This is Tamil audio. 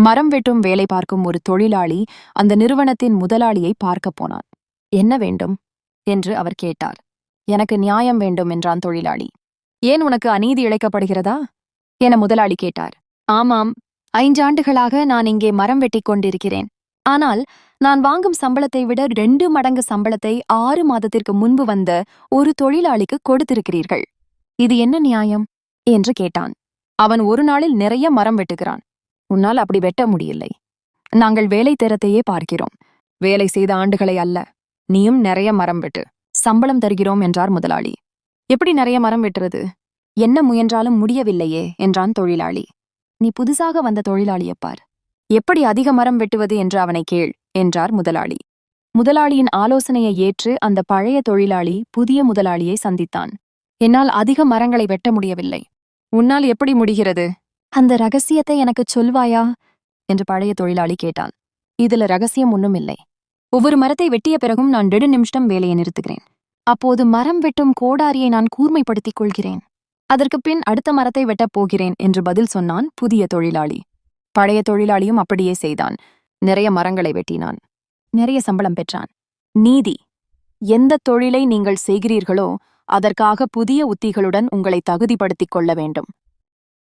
மரம் வெட்டும் வேலை பார்க்கும் ஒரு தொழிலாளி அந்த நிறுவனத்தின் முதலாளியை பார்க்கப் போனான். என்ன வேண்டும்? என்று அவர் கேட்டார். எனக்கு நியாயம் வேண்டும் என்றான் தொழிலாளி. ஏன் உனக்கு அநீதி இழைக்கப்படுகிறதா? என முதலாளி கேட்டார். ஆமாம் ஐந்தாண்டுகளாக நான் இங்கே மரம் வெட்டிக் கொண்டிருக்கிறேன். ஆனால் நான் வாங்கும் சம்பளத்தை விட ரெண்டு மடங்கு சம்பளத்தை ஆறு மாதத்திற்கு முன்பு வந்த ஒரு தொழிலாளிக்கு கொடுத்திருக்கிறீர்கள். இது என்ன நியாயம்? என்று கேட்டான். அவன் ஒரு நாளில் நிறைய மரம் வெட்டுகிறான். உன்னால் அப்படி வெட்ட முடியலை. நாங்கள் வேலை தரத்தையே பார்க்கிறோம். வேலை செய்த ஆண்டுகளை அல்ல நீயும் நிறைய மரம் வெட்டு. சம்பளம் தருகிறோம் என்றார் முதலாளி. எப்படி நிறைய மரம் வெட்டுறது? என்ன முயன்றாலும் முடியவில்லையே என்றான் தொழிலாளி. நீ புதுசாக வந்த தொழிலாளியப்பார் எப்படி அதிக மரம் வெட்டுவது என்று அவனை கேள் என்றார் முதலாளி. முதலாளியின் ஆலோசனையை ஏற்று அந்த பழைய தொழிலாளி புதிய முதலாளியை சந்தித்தான். என்னால் அதிக மரங்களை வெட்ட முடியவில்லை. உன்னால் எப்படி முடிகிறது? அந்த ரகசியத்தை எனக்குச் சொல்வாயா? என்று பழைய தொழிலாளி கேட்டான். இதுல ரகசியம் ஒண்ணும் இல்லை ஒவ்வொரு மரத்தை வெட்டிய பிறகும் நான் நெடு நிமிஷம் வேலையை நிறுத்துகிறேன். அப்போது மரம் வெட்டும் கோடாரியை நான் கூர்மைப்படுத்திக் கொள்கிறேன். அதற்குப் பின் அடுத்த மரத்தை வெட்டப் போகிறேன் என்று பதில் சொன்னான் புதிய தொழிலாளி. பழைய தொழிலாளியும் அப்படியே செய்தான். நிறைய மரங்களை வெட்டினான். நிறைய சம்பளம் பெற்றான். நீதி எந்த தொழிலை நீங்கள் செய்கிறீர்களோ அதற்காக புதிய உத்திகளுடன் உங்களை தகுதிப்படுத்திக் கொள்ள வேண்டும்.